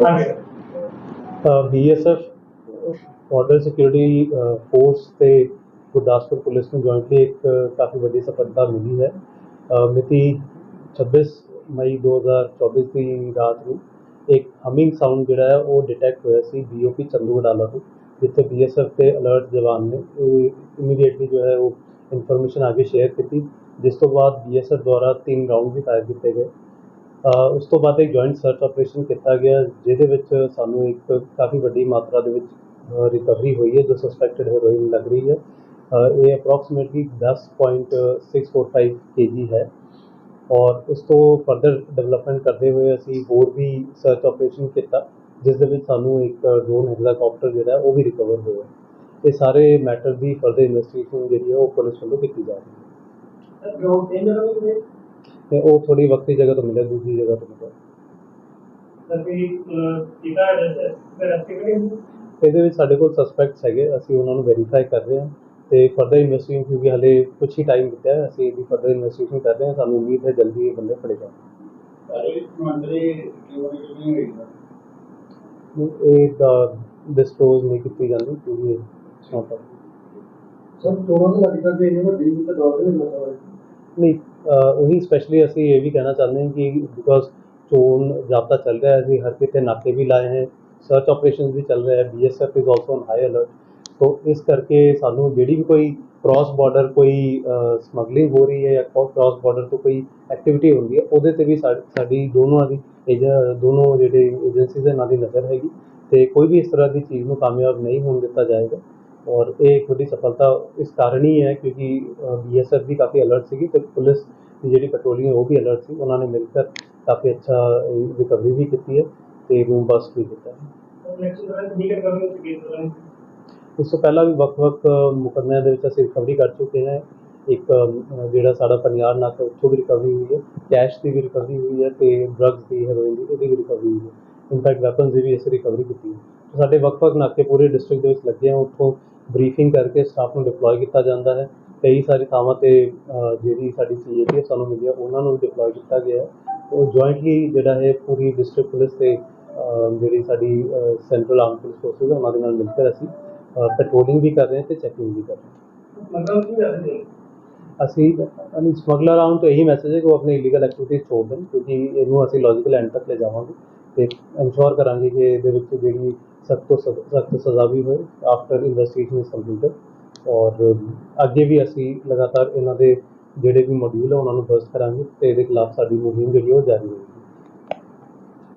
ਹਾਂਜੀ BSF border security force ਤੇ Gurdaspur police ਨੂੰ ਜੁਆਇੰਟਲੀ ਇੱਕ ਕਾਫੀ ਵੱਡੀ ਸਫਲਤਾ ਮਿਲੀ ਹੈ ਅ, ਮਿਤੀ 26 ਮਈ 2024 ਦੀ ਰਾਤ ਨੂੰ ਇੱਕ ਹਮਿੰਗ ਸਾਊਂਡ ਜਿਹੜਾ ਹੈ ਉਹ ਡਿਟੈਕਟ ਹੋਇਆ ਸੀ ਬੀਓਪੀ ਚੰਦੂਗੜਾਲਾ ਤੋਂ ਜਿੱਥੇ ਬੀਐਸਐਫ ਦੇ ਅਲਰਟ ਜਵਾਨ ਨੇ ਇਮੀਡੀਏਟਲੀ ਜੋ ਹੈ ਉਹ ਇਨਫੋਰਮੇਸ਼ਨ ਆਗੇ ਸ਼ੇਅਰ ਕੀਤੀ ਜਿਸ ਤੋਂ ਬਾਅਦ ਬੀਐਸਐਫ ਦੁਆਰਾ ਤਿੰਨ ਰਾਉਂਡ ਵੀ ਫਾਇਰ ਕੀਤੇ ਗਏ ਅ, ਉਸ ਤੋਂ ਬਾਅਦ ਇੱਕ ਜੁਆਇੰਟ ਸਰਚ ਆਪਰੇਸ਼ਨ ਕੀਤਾ ਗਿਆ, ਜਿਹਦੇ ਵਿੱਚ ਸਾਨੂੰ ਇੱਕ ਕਾਫੀ ਵੱਡੀ ਮਾਤਰਾ ਦੇ ਵਿੱਚ ਰਿਕਵਰੀ ਹੋਈ ਹੈ, ਜੋ ਸਸਪੈਕਟਡ ਹੈਰੋਇਨ ਲੱਗ ਰਹੀ ਹੈ। ਇਹ ਅਪਰੋਕਸੀਮੇਟਲੀ 10.645 kg ਹੈ। ਔਰ ਉਸ ਤੋਂ ਫਰਦਰ ਡਿਵੈਲਪਮੈਂਟ ਕਰਦੇ ਹੋਏ ਅਸੀਂ ਹੋਰ ਵੀ ਸਰਚ ਆਪਰੇਸ਼ਨ ਕੀਤਾ, ਜਿਸ ਦੇ ਵਿੱਚ ਸਾਨੂੰ ਇੱਕ ਡਰੋਨ ਹੈਲੀਕਾਪਟਰ ਜਿਹੜਾ, ਉਹ ਵੀ ਰਿਕਵਰ ਹੋਇਆ। ਇਹ ਸਾਰੇ ਮੈਟਰ ਦੀ ਫਰਦਰ ਇਨਵੈਸਟੀਗੇਸ਼ਨ ਜਿਹੜੀ ਹੈ, ਉਹ ਪੁਲਿਸ ਵੱਲੋਂ ਕੀਤੀ ਜਾ ਰਹੀ ਹੈ? ਤੇ ਉਹ ਥੋੜੀ ਵਕਤੀ ਜਗ੍ਹਾ ਤੋਂ ਮਿਲਿਆ ਦੂਜੀ ਜਗ੍ਹਾ ਤੋਂ ਮਿਲਿਆ। ਸਰ ਵੀ ਕਿਹਦਾ ਇਹਦੇ ਵਿੱਚ ਸਾਡੇ ਕੋਲ ਸਸਪੈਕਟਸ ਹੈਗੇ ਅਸੀਂ ਉਹਨਾਂ ਨੂੰ ਵੈਰੀਫਾਈ ਕਰ ਰਹੇ ਹਾਂ ਤੇ ਫਰਦਰ ਇਨਵੈਸਟੀਗੇਸ਼ਨ ਕਿਉਂਕਿ ਹਲੇ ਕੁਝ ਹੀ ਟਾਈਮ ਦਿੱਤਾ ਹੈ ਅਸੀਂ ਇਹਦੀ ਫਰਦਰ ਇਨਵੈਸਟੀਗੇਸ਼ਨ ਕਰ ਰਹੇ ਹਾਂ ਸਾਨੂੰ ਉਮੀਦ ਹੈ ਜਲਦੀ ਇਹ ਬੰਦੇ ਫੜੇ ਜਾਣਗੇ ਸਾਰੇ ਮੰਤਰੀ ਕਿਉਂ ਨਹੀਂ ਹੋਈ? ਇਹ ਡਿਸਕਲੋਜ਼ ਨਹੀਂ ਕੀਤੀ ਜਾਂਦੀ ਕਿਉਂਕਿ ਇਹ not a- ਸਰ ਦੋਵਾਂ ਦੇ ਲੱਗ ਕਰਦੇ ਇਹਨਾਂ ਦਾ ਡੀਲ ਤਾਂ ਦੌਰ ਨਹੀਂ ਲੱਗਦਾ ਨਹੀਂ ਉਹੀ ਸਪੈਸ਼ਲੀ ਅਸੀਂ ਇਹ ਵੀ ਕਹਿਣਾ ਚਾਹੁੰਦੇ ਹਾਂ ਕਿ ਬਿਕੋਜ਼ ਚੋਣ ਜਾਬਤਾ ਚੱਲ ਰਿਹਾ ਹੈ, ਅਸੀਂ ਹਰ ਕਿਤੇ ਨਾਕੇ ਵੀ ਲਾਏ ਹੈ ਸਰਚ ਆਪਰੇਸ਼ਨਸ ਵੀ ਚੱਲ ਰਹੇ ਹੈ BSF is also on high alert so ਇਸ ਕਰਕੇ ਸਾਨੂੰ ਜਿਹੜੀ ਵੀ ਕੋਈ ਕ੍ਰਾਸ ਬਾਰਡਰ ਕੋਈ ਸਮਗਲਿੰਗ ਹੋ ਰਹੀ ਹੈ ਜਾਂ ਕ੍ਰਾਸ ਬਾਰਡਰ ਤੋਂ ਕੋਈ ਐਕਟੀਵਿਟੀ ਹੁੰਦੀ ਹੈ, ਉਹਦੇ ਤੇ ਵੀ ਸਾਡੀ ਦੋਨੋਂ ਦੀ ਏਜ, ਦੋਨੋਂ ਜਿਹੜੇ ਏਜੰਸੀਜ਼ ਇਹਨਾਂ ਦੀ ਨਜ਼ਰ ਹੈਗੀ। ਤੇ ਕੋਈ ਵੀ ਇਸ ਤਰ੍ਹਾਂ ਦੀ ਚੀਜ਼ ਨੂੰ ਕਾਮਯਾਬ ਨਹੀਂ ਹੋਣ ਦਿੱਤਾ ਜਾਏਗਾ। ਔਰ ਇਹ ਇੱਕ ਵੱਡੀ ਸਫਲਤਾ ਇਸ ਕਾਰਨ ਹੀ ਹੈ ਕਿਉਂਕਿ ਬੀਐਸਐਫ ਵੀ ਕਾਫੀ ਅਲਰਟ ਸੀਗੀ ਤੇ ਪੁਲਿਸ ਦੀ ਜਿਹੜੀ ਪੈਟਰੋਲਿੰਗ ਹੈ ਉਹ ਵੀ ਅਲਰਟ ਸੀ ਉਹਨਾਂ ਨੇ ਮਿਲ ਕੇ ਕਾਫੀ ਅੱਛਾ ਰਿਕਵਰੀ ਵੀ ਕੀਤੀ ਹੈ ਤੇ ਰੂਮ ਬਸਟ ਵੀ ਕੀਤਾ ਹੈ ਨੈਕਸਟ ਤਰ੍ਹਾਂ ਠੀਕ ਹੈ ਕਰਨ ਦੀ ਕੇਸ ਇਸ ਤੋਂ ਪਹਿਲਾਂ ਵੀ ਵੱਖ-ਵੱਖ ਮੁਕੱਦਮਿਆਂ ਦੇ ਵਿੱਚ ਅਸੀਂ ਰਿਕਵਰੀ ਕਰ ਚੁੱਕੇ ਹਾਂ ਇੱਕ ਅ, ਜਿਹੜਾ ਸਾਡਾ ਪਨਿਆਰ ਨਾਕਾ ਉੱਥੋਂ ਵੀ ਰਿਕਵਰੀ ਹੋਈ ਹੈ ਕੈਸ਼ ਦੀ ਵੀ ਰਿਕਵਰੀ ਹੋਈ ਹੈ ਤੇ ਡਰੱਗਸ ਦੀ ਹੈਰੋਇਨ ਦੀ ਇਹਦੀ ਵੀ ਰਿਕਵਰੀ ਹੋਈ ਹੈ ਇਨਫੈਕਟ ਵੈਪਨਸ ਦੀ ਵੀ ਅਸੀਂ ਰਿਕਵਰੀ ਕੀਤੀ ਹੈ ਤੇ ਸਾਡੇ ਵੱਖ-ਵੱਖ ਨਾਕੇ ਪੂਰੇ ਡਿਸਟ੍ਰਿਕਟ ਦੇ ਵਿੱਚ ਲੱਗੇ ਆ ਉੱਥੋਂ ਬਰੀਫਿੰਗ ਕਰਕੇ ਸਟਾਫ ਨੂੰ ਡਿਪਲੋਏ ਕੀਤਾ ਜਾਂਦਾ ਹੈ। ਕਈ ਸਾਰੀ ਥਾਵਾਂ ਤੇ ਜਿਹੜੀ ਸਾਡੀ ਸੀਏਪੀਐਫ ਸਾਨੂੰ ਮਿਲੀ ਹੈ ਉਹਨਾਂ ਨੂੰ ਡਿਪਲੋਏ ਕੀਤਾ ਗਿਆ ਹੈ। ਉਹ ਜੁਆਇੰਟਲੀ ਜਿਹੜਾ ਹੈ ਪੂਰੀ ਡਿਸਟ੍ਰਿਕਟ ਪੁਲਿਸ ਤੇ ਜਿਹੜੀ ਸਾਡੀ ਸੈਂਟਰਲ ਆਰਮ ਪੁਲਿਸ ਫੋਰਸਿਸ ਉਹਨਾਂ ਦੇ ਨਾਲ ਮਿਲ ਕੇ ਅਸੀਂ ਪੈਟਰੋਲਿੰਗ ਵੀ ਕਰ ਰਹੇ ਹਾਂ ਤੇ ਚੈਕਿੰਗ ਵੀ ਕਰ ਰਹੇ ਹੈ। ਹਾਂ? ਅਸੀਂ ਸਮਗਲਰਾਂ ਨੂੰ ਤਾਂ ਇਹੀ ਮੈਸੇਜ ਹੈ ਕਿ ਉਹ ਆਪਣੀ ਇਲੀਗਲ ਐਕਟੀਵਿਟੀਜ਼ ਛੋੜ ਦੇਣ ਕਿਉਂਕਿ ਇਹਨੂੰ ਅਸੀਂ ਲੌਜੀਕਲ ਐਂਡ ਤੱਕ ਲੈ ਜਾਵਾਂਗੇ। ਤੇ ਇਨਸ਼ੋਰ ਕਰਾਂਗੇ ਕਿ ਇਹਦੇ ਵਿੱਚ ਜਿਹੜੀ ਸਖਤ ਤੋਂ ਸਖਤ ਸਜ਼ਾ ਵੀ ਹੋਏ ਆਫਟਰ ਇਨਵੈਸਟੀਗੇਸ਼ਨ ਇਜ਼ ਕੰਪਲੀਟਡ ਔਰ ਅੱਗੇ ਵੀ ਅਸੀਂ ਲਗਾਤਾਰ ਇਹਨਾਂ ਦੇ ਜਿਹੜੇ ਵੀ ਮੋਡਿਊਲ ਆ, ਉਹਨਾਂ ਨੂੰ ਬਰਸਟ ਕਰਾਂਗੇ ਤੇ ਇਹਦੇ ਖਿਲਾਫ ਸਾਡੀ ਮੁਹਿੰਮ ਜਿਹੜੀ ਉਹ ਜਾਰੀ ਰਹੇਗੀ